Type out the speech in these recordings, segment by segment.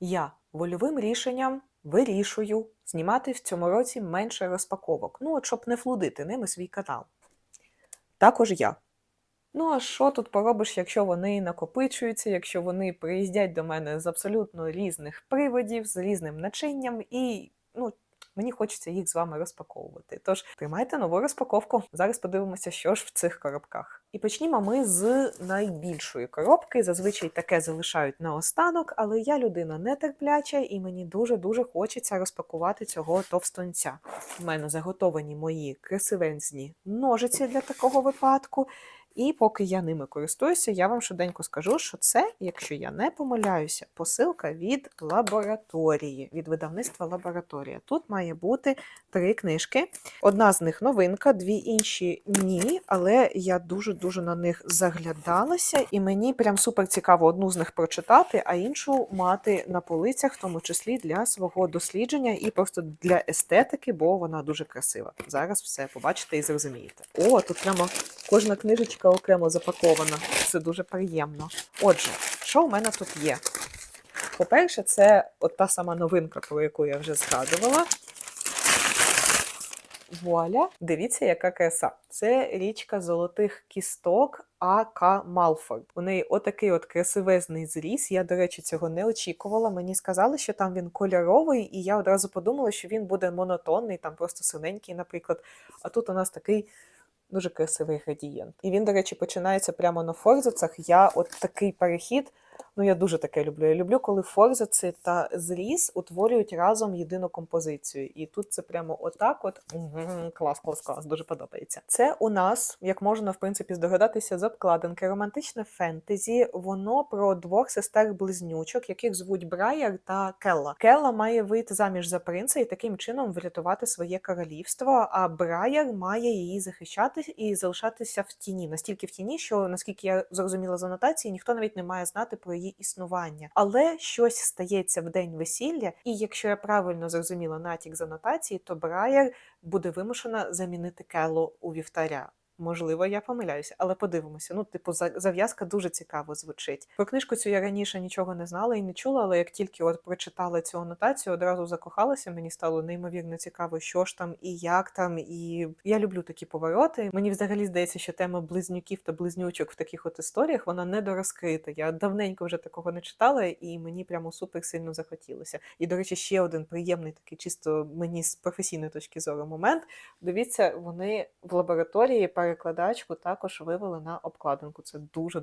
Я вольовим рішенням вирішую знімати в цьому році менше розпаковок. Ну, от щоб не флудити ними свій канал. Також я. Ну, а що тут поробиш, якщо вони накопичуються, якщо вони приїздять до мене з абсолютно різних приводів, з різним начинням, і ну, мені хочеться їх з вами розпаковувати. Тож тримайте нову розпаковку. Зараз подивимося, що ж в цих коробках. І почнімо ми з найбільшої коробки. Зазвичай таке залишають наостанок, але я людина нетерпляча, і мені дуже-дуже хочеться розпакувати цього товстонця. У мене заготовані мої красивензні ножиці для такого випадку. І поки я ними користуюся, я вам швиденько скажу, що це, якщо я не помиляюся, посилка від лабораторії, від видавництва лабораторія. Тут має бути три книжки. Одна з них новинка, дві інші ні, але я дуже-дуже на них заглядалася, і мені прям супер цікаво одну з них прочитати, а іншу мати на полицях, в тому числі для свого дослідження і просто для естетики, бо вона дуже красива. Зараз все побачите і зрозумієте. О, тут прямо кожна книжечка окремо запакована. Це дуже приємно. Отже, що у мене тут є? По-перше, це от та сама новинка, про яку я вже згадувала. Вуаля, дивіться, яка краса. Це річка золотих кісток А.К. Малфорд. У неї отакий от красивезний зріз. Я, до речі, цього не очікувала. Мені сказали, що там він кольоровий, і я одразу подумала, що він буде монотонний, там просто синенький, наприклад. А тут у нас такий. Дуже красивий градієнт. І він, до речі, починається прямо на форзацах. Я от такий перехід. Ну, я дуже таке люблю. Я люблю, коли форзаци та зріз утворюють разом єдину композицію. І тут це прямо отак. От клас, клас, клас, дуже подобається. Це у нас, як можна в принципі здогадатися, з обкладинки романтичне фентезі. Воно про двох сестер-близнючок, яких звуть Брайер та Келла. Келла має вийти заміж за принца і таким чином врятувати своє королівство. А Брайер має її захищати і залишатися в тіні. Настільки в тіні, що наскільки я зрозуміла з анотації, ніхто навіть не має знати про її існування. Але щось стається в день весілля, і якщо я правильно зрозуміла натяк з анотації, то Брайер буде вимушена замінити кело у вівтаря. Можливо, я помиляюся, але подивимося. Ну, типу, за- зав'язка дуже цікаво звучить. Про книжку цю я раніше нічого не знала і не чула, але як тільки от прочитала цю анотацію, одразу закохалася. Мені стало неймовірно цікаво, що ж там і як там. І я люблю такі повороти. Мені взагалі здається, що тема близнюків та близнючок в таких от історіях вона недорозкрита. Я давненько вже такого не читала, і мені прямо супер сильно захотілося. І, до речі, ще один приємний такий, чисто мені з професійної точки зору момент. Дивіться, вони в лабораторії перекладачку також вивели на обкладинку. Це дуже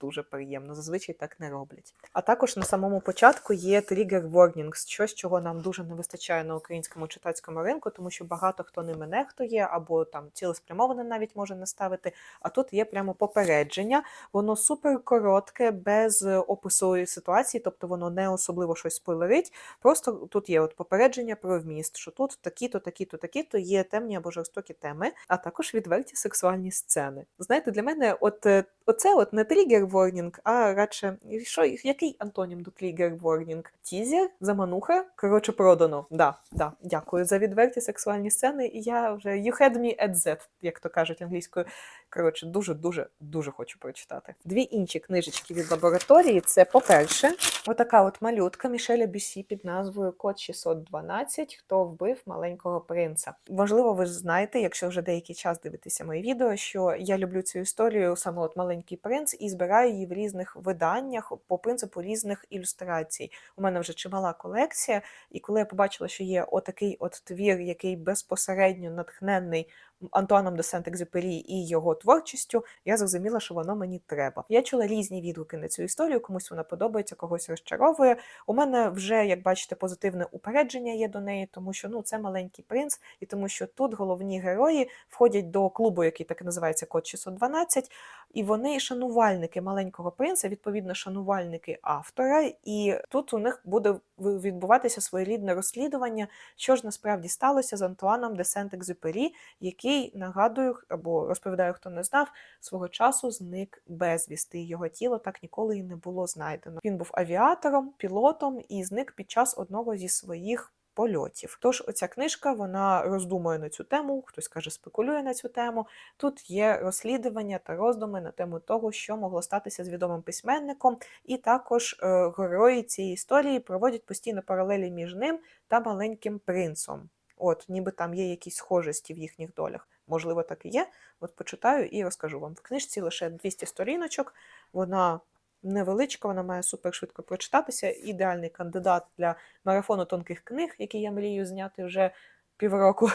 дуже приємно. Зазвичай так не роблять. А також на самому початку є trigger warnings, щось, чого нам дуже не вистачає на українському читацькому ринку, тому що багато хто ними нехтує, або там цілеспрямовано навіть може не ставити. А тут є прямо попередження. Воно супер коротке, без опису ситуації, тобто воно не особливо щось спойлерить. Просто тут є от попередження про вміст, що тут такі-то, такі-то, такі-то є темні або жорстокі теми, а також відверті сексуальні сцени. Знаєте, для мене, от е, оце от не тригер ворнінг, а радше що який антонім до тригер ворнінг? Тізер, замануха. Коротше, продано. Да, да, дякую за відверті сексуальні сцени. І я вже you had me at that, як то кажуть англійською. Коротше, дуже, дуже, дуже хочу прочитати. Дві інші книжечки від лабораторії. Це, по-перше, отака от малютка Мішеля Бюсі під назвою Код 612. Хто вбив маленького принца. Можливо, ви ж знаєте, якщо вже деякий час дивитеся мої відео, що я люблю цю історію, саме от маленький принц, і збираю її в різних виданнях по принципу різних ілюстрацій. У мене вже чимала колекція, і коли я побачила, що є отакий от твір, який безпосередньо натхнений Антуаном де Сент-Екзюпері і його творчістю, я зрозуміла, що воно мені треба. Я чула різні відгуки на цю історію, комусь вона подобається, когось розчаровує. У мене вже, як бачите, позитивне упередження є до неї, тому що ну це маленький принц, і тому що тут головні герої входять до клубу, який так і називається Код 612, і вони шанувальники маленького принца, відповідно, шанувальники автора. І тут у них буде відбуватися своєрідне розслідування, що ж насправді сталося з Антуаном де Сент-Екзюпері, який нагадую або розповідаю, хто не знав, свого часу зник безвісти. Його тіло так ніколи і не було знайдено. Він був авіатором, пілотом і зник під час одного зі своїх польотів. Тож оця книжка вона роздумує на цю тему, хтось каже, спекулює на цю тему. Тут є розслідування та роздуми на тему того, що могло статися з відомим письменником, і також е, герої цієї історії проводять постійно паралелі між ним та маленьким принцом. От, ніби там є якісь схожості в їхніх долях. Можливо, так і є. От почитаю і розкажу вам. В книжці лише 200 сторіночок. Вона невеличка, вона має супершвидко прочитатися. Ідеальний кандидат для марафону тонких книг, який я мрію зняти вже півроку.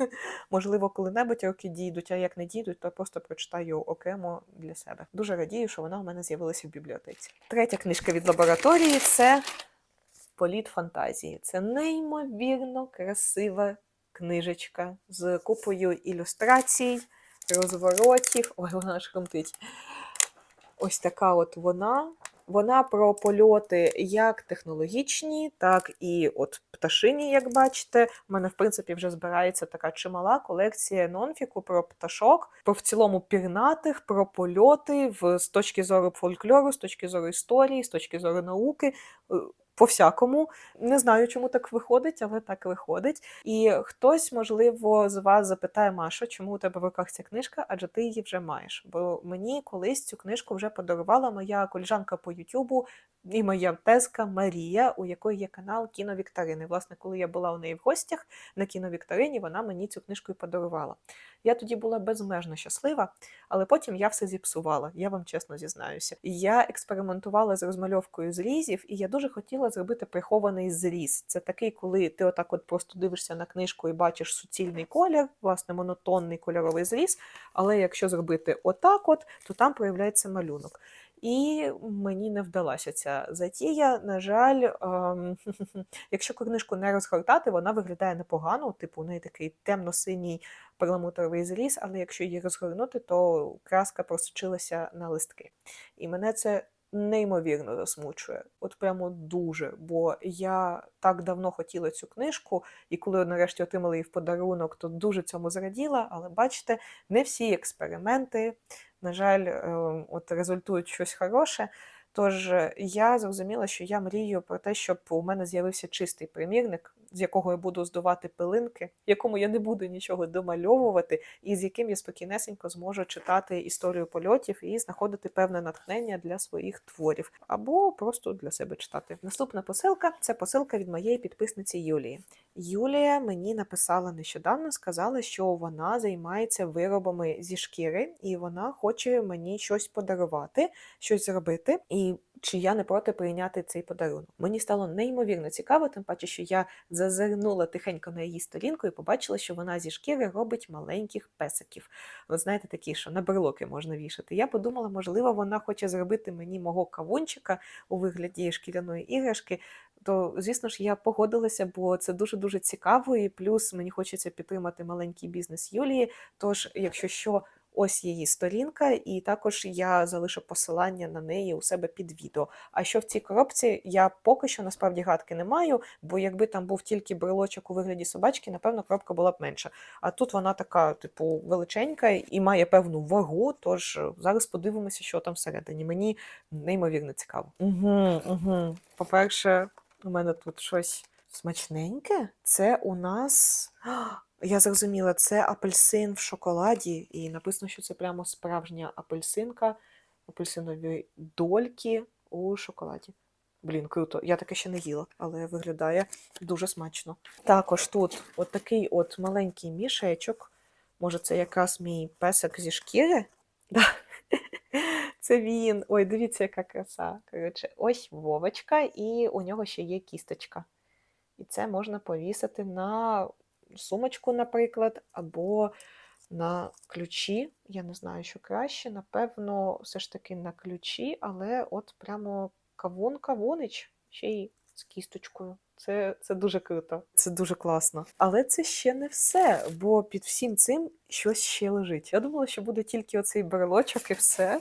Можливо, коли-небудь роки дійдуть, а як не дійдуть, то просто прочитаю окремо для себе. Дуже радію, що вона у мене з'явилася в бібліотеці. Третя книжка від лабораторії це Політ фантазії. Це неймовірно красива книжечка з купою ілюстрацій, розворотів. Ой, вона аж хрумтить. Ось така от вона. Вона про польоти як технологічні, так і от пташині, як бачите. У мене, в принципі, вже збирається така чимала колекція нонфіку про пташок, про в цілому пірнатих, про польоти в, з точки зору фольклору, з точки зору історії, з точки зору науки. По всякому. Не знаю, чому так виходить, але так виходить. І хтось, можливо, з вас запитає, Маша, чому у тебе в руках ця книжка, адже ти її вже маєш. Бо мені колись цю книжку вже подарувала моя коліжанка по Ютубу і моя тезка Марія, у якої є канал Кіновікторини. Власне, коли я була у неї в гостях на кіновікторині, вона мені цю книжку і подарувала. Я тоді була безмежно щаслива, але потім я все зіпсувала, я вам чесно зізнаюся. Я експериментувала з розмальовкою зрізів, і я дуже хотіла зробити прихований зріз. Це такий, коли ти отак от просто дивишся на книжку і бачиш суцільний колір, власне, монотонний кольоровий зріз. Але якщо зробити отак, от, то там проявляється малюнок. І мені не вдалася ця затія. На жаль, ем, якщо книжку не розгортати, вона виглядає непогано. Типу, у неї такий темно-синій перламутровий зріз, але якщо її розгорнути, то краска просочилася на листки. І мене це неймовірно засмучує. От прямо дуже. Бо я так давно хотіла цю книжку, і коли нарешті отримала її в подарунок, то дуже цьому зраділа. Але бачите, не всі експерименти, на жаль, е, от результують щось хороше. Тож е, я зрозуміла, що я мрію про те, щоб у мене з'явився чистий примірник, з якого я буду здувати пилинки, якому я не буду нічого домальовувати, і з яким я спокійнесенько зможу читати історію польотів і знаходити певне натхнення для своїх творів, або просто для себе читати. Наступна посилка це посилка від моєї підписниці Юлії. Юлія мені написала нещодавно, сказала, що вона займається виробами зі шкіри, і вона хоче мені щось подарувати, щось зробити. І чи я не проти прийняти цей подарунок? Мені стало неймовірно цікаво, тим паче, що я зазирнула тихенько на її сторінку і побачила, що вона зі шкіри робить маленьких песиків. От знаєте, такі, що на берлоки можна вішати. Я подумала, можливо, вона хоче зробити мені мого кавунчика у вигляді шкіряної іграшки. То, звісно ж, я погодилася, бо це дуже дуже цікаво, і плюс мені хочеться підтримати маленький бізнес Юлії. Тож, якщо що, ось її сторінка, і також я залишу посилання на неї у себе під відео. А що в цій коробці, я поки що насправді гадки не маю, бо якби там був тільки брелочок у вигляді собачки, напевно, коробка була б менша. А тут вона така, типу, величенька і має певну вагу. Тож зараз подивимося, що там всередині. Мені неймовірно цікаво. Угу, угу. По-перше, у мене тут щось смачненьке. Це у нас. Я зрозуміла, це апельсин в шоколаді, і написано, що це прямо справжня апельсинка, апельсинові дольки у шоколаді. Блін, круто. Я таке ще не їла, але виглядає дуже смачно. Також тут от такий от маленький мішечок. Може, це якраз мій песик зі шкіри? Да. Це він. Ой, дивіться, яка краса. Коротше, ось Вовочка, і у нього ще є кісточка. І це можна повісити на сумочку, наприклад, або на ключі. Я не знаю, що краще. Напевно, все ж таки на ключі, але от прямо кавун-кавунич, ще й з кісточкою. Це, це дуже круто, це дуже класно. Але це ще не все, бо під всім цим щось ще лежить. Я думала, що буде тільки оцей брелочок і все.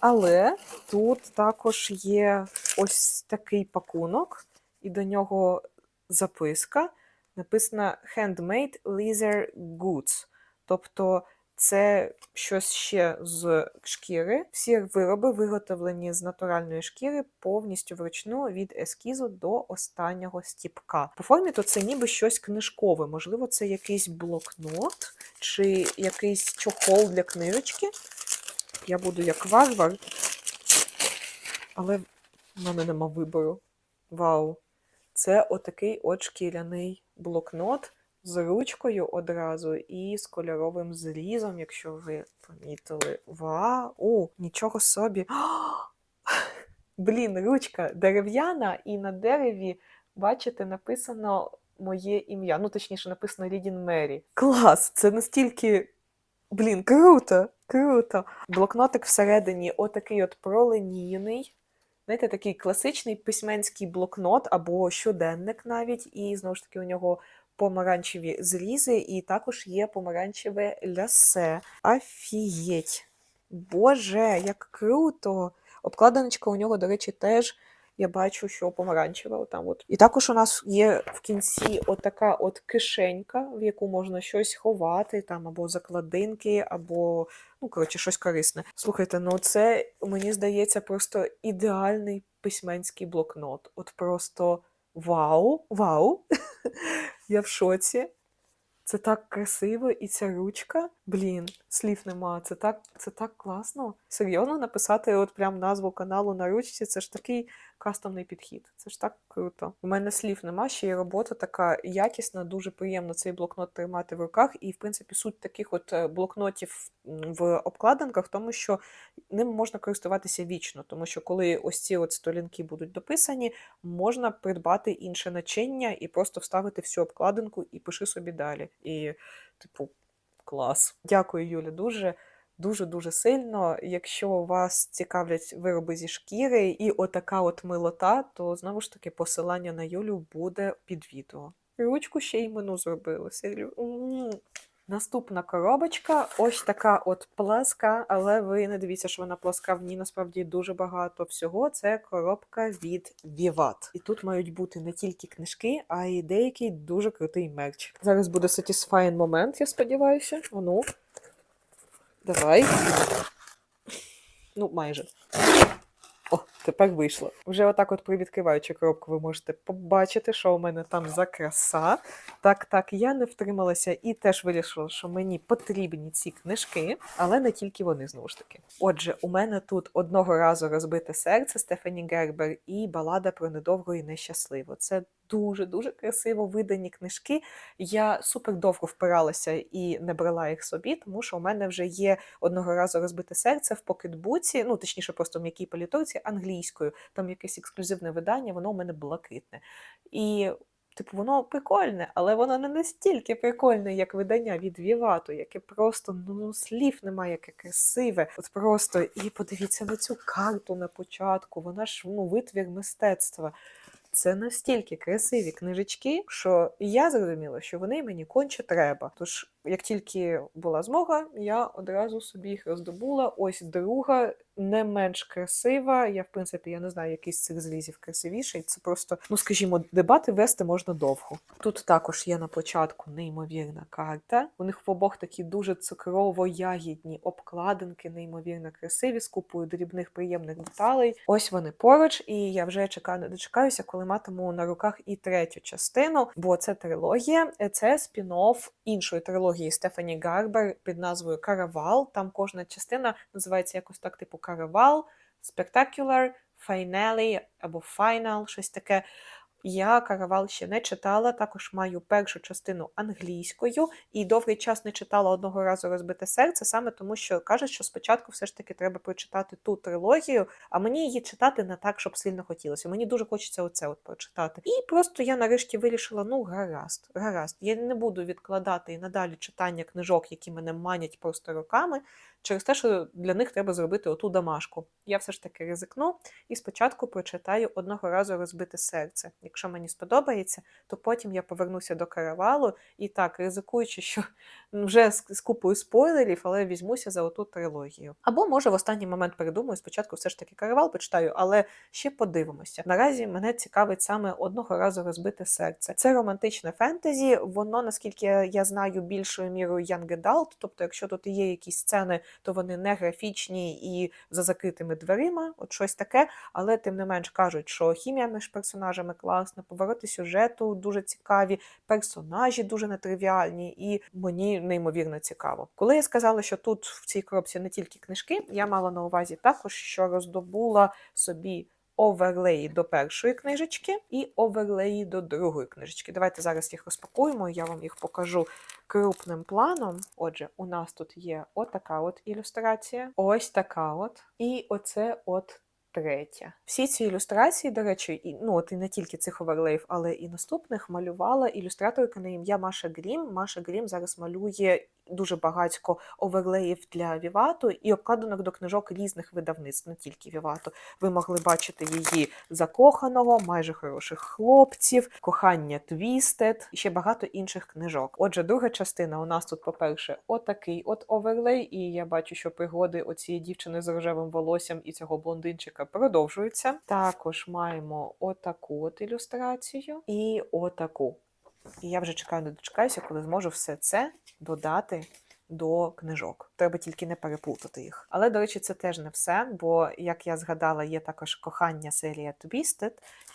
Але тут також є ось такий пакунок, і до нього записка. Написано Handmade Leather Goods. Тобто Це щось ще з шкіри. Всі вироби виготовлені з натуральної шкіри повністю вручну від ескізу до останнього стіпка. По формі то це ніби щось книжкове. Можливо, це якийсь блокнот чи якийсь чохол для книжечки. Я буду як варвар, але в мене нема вибору. Вау! Це отакий от шкіряний блокнот з ручкою одразу і з кольоровим зрізом, якщо ви помітили. Вау! Нічого собі! Блін, ручка дерев'яна, і на дереві, бачите, написано моє ім'я. Ну, точніше, написано Рідін Мері. Клас! Це настільки. Блін, круто! Круто! Блокнотик всередині отакий от пролинійний. Знаєте, такий класичний письменський блокнот або щоденник навіть, і знову ж таки у нього помаранчеві зрізи, і також є помаранчеве лясе. Афієть! Боже, як круто! Обкладиночка у нього, до речі, теж я бачу, що помаранчева. Отам от. І також у нас є в кінці отака от кишенька, в яку можна щось ховати, там або закладинки, або ну, коротше, щось корисне. Слухайте, ну це мені здається просто ідеальний письменський блокнот. От просто вау, вау! Я в шоці. Це так красиво, і ця ручка, блін, слів нема. Це так, це так класно. Серйозно написати от прям назву каналу на ручці, це ж такий кастомний підхід. Це ж так круто. У мене слів нема, ще й робота така якісна, дуже приємно цей блокнот тримати в руках. І, в принципі, суть таких от е, блокнотів в обкладинках, в тому що ним можна користуватися вічно, тому що коли ось ці от сторінки будуть дописані, можна придбати інше начиння і просто вставити всю обкладинку і пиши собі далі. І, типу, клас. Дякую, Юля, дуже. Дуже-дуже сильно. Якщо вас цікавлять вироби зі шкіри і отака от милота, то знову ж таки посилання на Юлю буде під відео. Ручку ще й мену зробили. Наступна коробочка, ось така от пласка, але ви не дивіться, що вона пласка, в ній насправді дуже багато всього. Це коробка від Vivat. І тут мають бути не тільки книжки, а й деякий дуже крутий мерч. Зараз буде satisfying момент, я сподіваюся. Ану. Давай. Ну, майже. О, тепер вийшло. Вже отак, от привідкриваючи коробку, ви можете побачити, що у мене там за краса. Так, так, я не втрималася і теж вирішила, що мені потрібні ці книжки, але не тільки вони знову ж таки. Отже, у мене тут одного разу розбите серце Стефані Гербер і балада про недовго і нещасливо. Це дуже дуже красиво видані книжки. Я супер довго впиралася і не брала їх собі, тому що у мене вже є одного разу розбите серце в покетбуці, ну точніше, просто в м'якій політорці англійською. Там якесь ексклюзивне видання, воно у мене блакитне. І Типу, воно прикольне, але воно не настільки прикольне, як видання від Вівату, яке просто ну слів немає, яке красиве. От просто і подивіться на цю карту на початку. Вона ж ну витвір мистецтва. Це настільки красиві книжечки, що я зрозуміла, що вони мені конче треба. Тож, як тільки була змога, я одразу собі їх роздобула. Ось друга, не менш красива. Я, в принципі, я не знаю, який з цих зрізів красивіший. Це просто, ну скажімо, дебати вести можна довго. Тут також є на початку неймовірна карта. У них в обох такі дуже цукрово-ягідні обкладинки, неймовірно красиві, з купою дрібних приємних деталей. Ось вони поруч, і я вже чекаю, не дочекаюся, коли матиму на руках і третю частину, бо це трилогія, це спін-офф іншої трилогії Стефані Гарбер під назвою Каравал. Там кожна частина називається якось так, типу Каравал, Spectacular, Finale або Final, щось таке. Я каравал ще не читала, також маю першу частину англійською і довгий час не читала одного разу розбите серце, саме тому, що кажуть, що спочатку все ж таки треба прочитати ту трилогію, а мені її читати не так, щоб сильно хотілося. Мені дуже хочеться оце от прочитати. І просто я нарешті вирішила: ну, гаразд, гаразд. Я не буду відкладати і надалі читання книжок, які мене манять просто роками. Через те, що для них треба зробити оту домашку. Я все ж таки ризикну і спочатку прочитаю одного разу розбите серце. Якщо мені сподобається, то потім я повернуся до каравалу і так, ризикуючи, що вже з купою спойлерів, але візьмуся за оту трилогію. Або може в останній момент передумаю, спочатку все ж таки каравал почитаю, але ще подивимося. Наразі мене цікавить саме одного разу розбите серце. Це романтичне фентезі. Воно, наскільки я знаю, більшою мірою young adult, тобто, якщо тут є якісь сцени, то вони не графічні і за закритими дверима, от щось таке. Але тим не менш кажуть, що хімія між персонажами класна, повороти сюжету дуже цікаві, персонажі дуже нетривіальні, і мені неймовірно цікаво. Коли я сказала, що тут в цій коробці не тільки книжки, я мала на увазі також, що роздобула собі. Оверлеї до першої книжечки і оверлеї до другої книжечки. Давайте зараз їх розпакуємо, я вам їх покажу крупним планом. Отже, у нас тут є отака от ілюстрація, ось така от, і оце от третя. Всі ці ілюстрації, до речі, і ну от і не тільки цих оверлеїв, але і наступних малювала ілюстраторка на ім'я Маша Грім. Маша Грім зараз малює дуже багатько оверлеїв для Вівату і обкладинок до книжок різних видавництв, не тільки Вівату. Ви могли бачити її закоханого, майже хороших хлопців, кохання Твістед і ще багато інших книжок. Отже, друга частина у нас тут, по-перше, отакий от оверлей, і я бачу, що пригоди оцієї дівчини з рожевим волоссям і цього блондинчика продовжуються. Також маємо отаку от ілюстрацію і отаку. І я вже чекаю, не дочекаюся, коли зможу все це додати до книжок. Треба тільки не переплутати їх. Але, до речі, це теж не все, бо, як я згадала, є також кохання серія Twisted,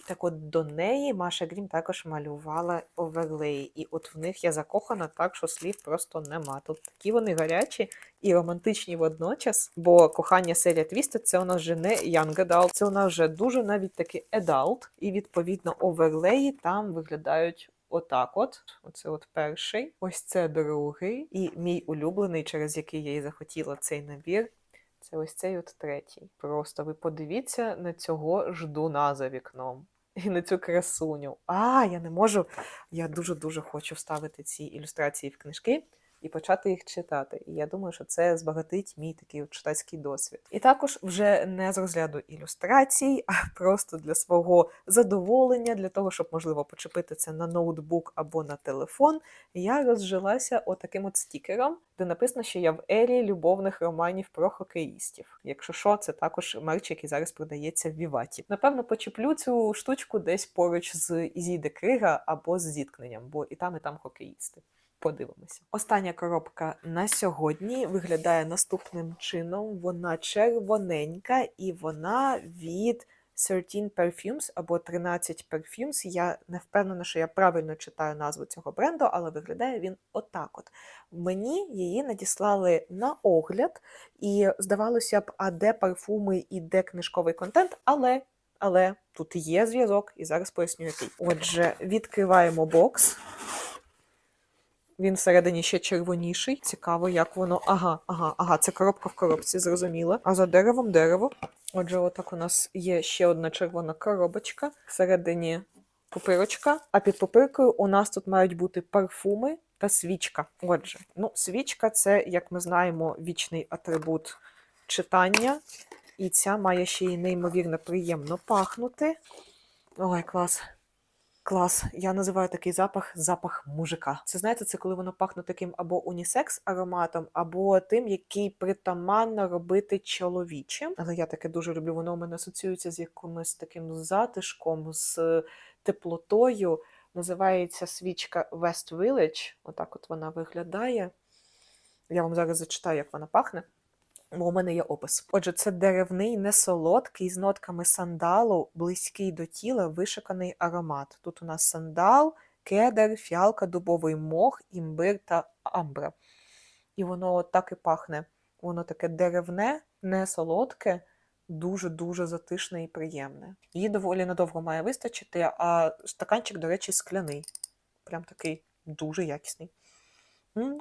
так от до неї Маша Грім також малювала оверлеї. І от в них я закохана так, що слів просто нема. Тут такі вони гарячі і романтичні водночас, бо кохання серія Twisted це у нас вже не young adult, це у нас вже дуже навіть таки adult, і відповідно оверлеї там виглядають Отак, от, оце от перший, ось це другий, і мій улюблений, через який я і захотіла цей набір. Це ось цей от третій. Просто ви подивіться на цього ждуна за вікном. І на цю красуню. А, я не можу. Я дуже-дуже хочу вставити ці ілюстрації в книжки і почати їх читати. І я думаю, що це збагатить мій такий от читацький досвід. І також вже не з розряду ілюстрацій, а просто для свого задоволення, для того, щоб, можливо, почепити це на ноутбук або на телефон, я розжилася отаким от стікером, де написано, що я в ері любовних романів про хокеїстів. Якщо що, це також мерч, який зараз продається в Віваті. Напевно, почеплю цю штучку десь поруч з Ізіде Крига або з зіткненням, бо і там, і там хокеїсти. Подивимося. Остання коробка на сьогодні виглядає наступним чином. Вона червоненька і вона від 13 Perfumes або 13 Perfumes. Я не впевнена, що я правильно читаю назву цього бренду, але виглядає він отак. от. Мені її надіслали на огляд, і здавалося б, а де парфуми і де книжковий контент, але. Але тут є зв'язок, і зараз поясню який. Отже, відкриваємо бокс. Він всередині ще червоніший. Цікаво, як воно. Ага, ага, ага, це коробка в коробці, зрозуміло. А за деревом дерево. Отже, отак у нас є ще одна червона коробочка. Всередині пупирочка. А під пупиркою у нас тут мають бути парфуми та свічка. Отже, ну, свічка це, як ми знаємо, вічний атрибут читання. І ця має ще й неймовірно приємно пахнути. Ой, клас. Клас, я називаю такий запах запах мужика. Це знаєте, це коли воно пахне таким або унісекс ароматом, або тим, який притаманно робити чоловічим. Але я таке дуже люблю. Воно у мене асоціюється з якимось таким затишком, з теплотою. Називається свічка West Village. Отак от вона виглядає. Я вам зараз зачитаю, як вона пахне. У мене є опис. Отже, це деревний, несолодкий, з нотками сандалу, близький до тіла, вишиканий аромат. Тут у нас сандал, кедр, фіалка, дубовий мох, імбир та амбра. І воно так і пахне. Воно таке деревне, не солодке, дуже-дуже затишне і приємне. Її доволі надовго має вистачити, а стаканчик, до речі, скляний. Прям такий дуже якісний.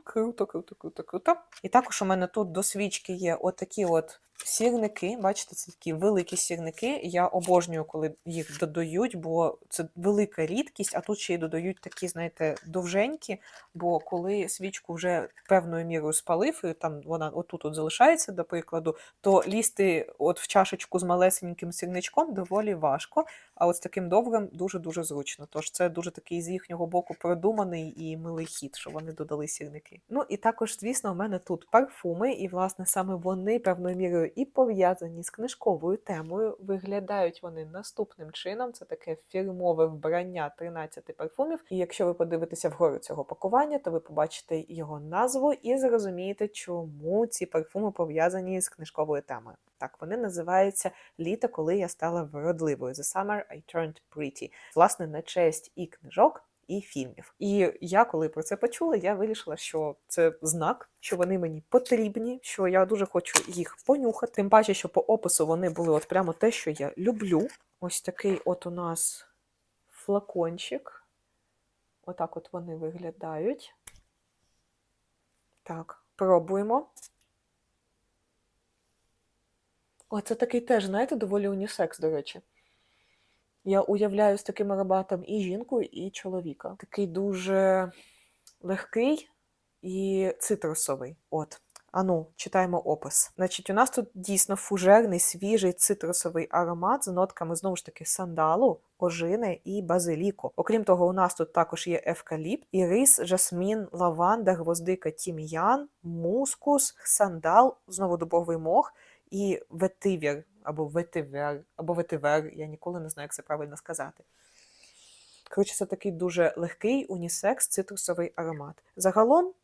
Круто, круто, круто, круто. І також у мене тут до свічки є отакі от Сірники, бачите, це такі великі сірники. Я обожнюю, коли їх додають, бо це велика рідкість, а тут ще й додають такі, знаєте, довженькі. Бо коли свічку вже певною мірою спалив, і там вона отут от залишається, до прикладу, то лізти от в чашечку з малесеньким сірничком доволі важко. А от з таким довгим дуже-дуже зручно. Тож це дуже такий з їхнього боку продуманий і милий хід, що вони додали сірники. Ну і також, звісно, у мене тут парфуми, і власне саме вони певною мірою і пов'язані з книжковою темою. Виглядають вони наступним чином. Це таке фірмове вбрання 13 парфумів. І якщо ви подивитеся вгору цього пакування, то ви побачите його назву і зрозумієте, чому ці парфуми пов'язані з книжковою темою. Так, вони називаються Літо, коли я стала вродливою. The Summer I Turned Pretty. Власне, на честь і книжок, і фільмів. І я, коли про це почула, я вирішила, що це знак, що вони мені потрібні, що я дуже хочу їх понюхати. Тим паче, що по опису вони були от прямо те, що я люблю. Ось такий от у нас флакончик. Отак от вони виглядають. Так, пробуємо. О, це такий теж, знаєте, доволі унісекс, до речі. Я уявляю з таким ароматом і жінку, і чоловіка. Такий дуже легкий і цитрусовий. От. Ану, читаємо опис. Значить, у нас тут дійсно фужерний, свіжий цитрусовий аромат з нотками знову ж таки сандалу, ожини і базиліку. Окрім того, у нас тут також є евкаліпт, ірис, жасмін, лаванда, гвоздика, тім'ян, мускус, сандал, знову дубовий мох і ветивір або ветивер, або ветивер, я ніколи не знаю, як це правильно сказати. Коротше, це такий дуже легкий унісекс цитрусовий аромат. Загалом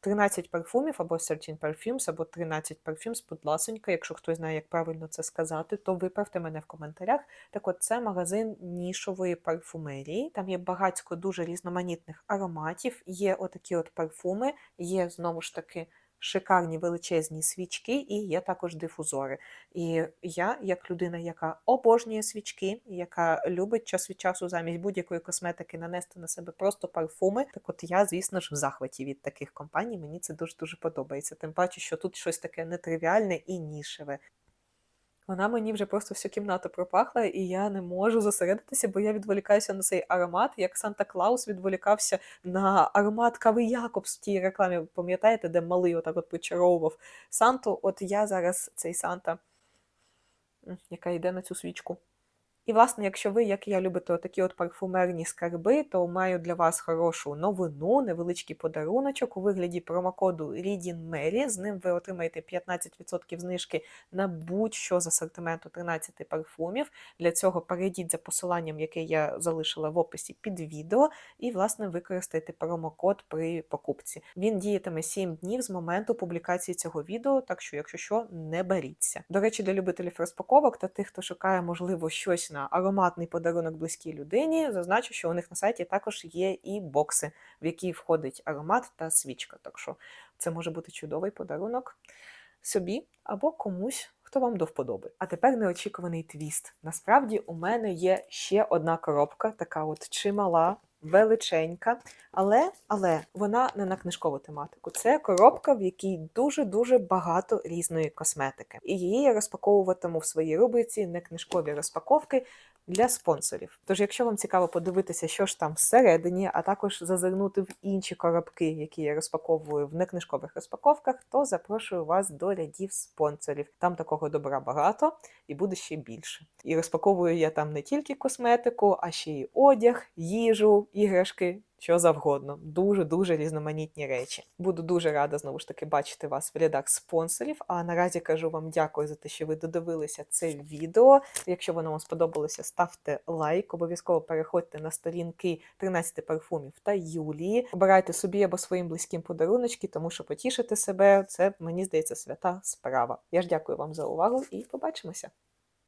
13 парфумів, або 13 perfumes, або 13 perfumes, будь ласенька, якщо хтось знає, як правильно це сказати, то виправте мене в коментарях. Так от це магазин нішової парфумерії. Там є багатько дуже різноманітних ароматів, є отакі от парфуми, є знову ж таки шикарні величезні свічки, і є також дифузори. І я, як людина, яка обожнює свічки, яка любить час від часу замість будь-якої косметики нанести на себе просто парфуми, так от я, звісно ж, в захваті від таких компаній. Мені це дуже дуже подобається. Тим паче, що тут щось таке нетривіальне і нішеве. Вона мені вже просто всю кімнату пропахла, і я не можу зосередитися, бо я відволікаюся на цей аромат, як Санта Клаус відволікався на аромат кави Якобс в тій рекламі. Пам'ятаєте, де малий отак от почаровував Санту? От я зараз цей Санта, яка йде на цю свічку. І, власне, якщо ви, як я, любите такі от парфумерні скарби, то маю для вас хорошу новину, невеличкий подаруночок у вигляді промокоду Reading Mary. З ним ви отримаєте 15% знижки на будь-що з асортименту 13 парфумів. Для цього перейдіть за посиланням, яке я залишила в описі під відео, і, власне, використайте промокод при покупці. Він діятиме 7 днів з моменту публікації цього відео, так що, якщо що, не беріться. До речі, для любителів розпаковок та тих, хто шукає, можливо, щось на ароматний подарунок близькій людині, зазначу, що у них на сайті також є і бокси, в які входить аромат та свічка. Так що це може бути чудовий подарунок собі або комусь. Хто вам до вподоби. А тепер неочікуваний твіст. Насправді у мене є ще одна коробка, така от чимала, величенька, але але вона не на книжкову тематику. Це коробка, в якій дуже-дуже багато різної косметики. І її я розпаковуватиму в своїй рубриці некнижкові розпаковки для спонсорів. Тож, якщо вам цікаво подивитися, що ж там всередині, а також зазирнути в інші коробки, які я розпаковую в некнижкових розпаковках, то запрошую вас до рядів спонсорів. Там такого добра багато і буде ще більше. І розпаковую я там не тільки косметику, а ще й одяг, їжу, іграшки. Що завгодно, дуже-дуже різноманітні речі. Буду дуже рада знову ж таки бачити вас в рядах спонсорів. А наразі кажу вам дякую за те, що ви додивилися це відео. Якщо воно вам сподобалося, ставте лайк. Обов'язково переходьте на сторінки 13 парфумів та Юлії. Обирайте собі або своїм близьким подаруночки, тому що потішити себе це мені здається свята справа. Я ж дякую вам за увагу і побачимося.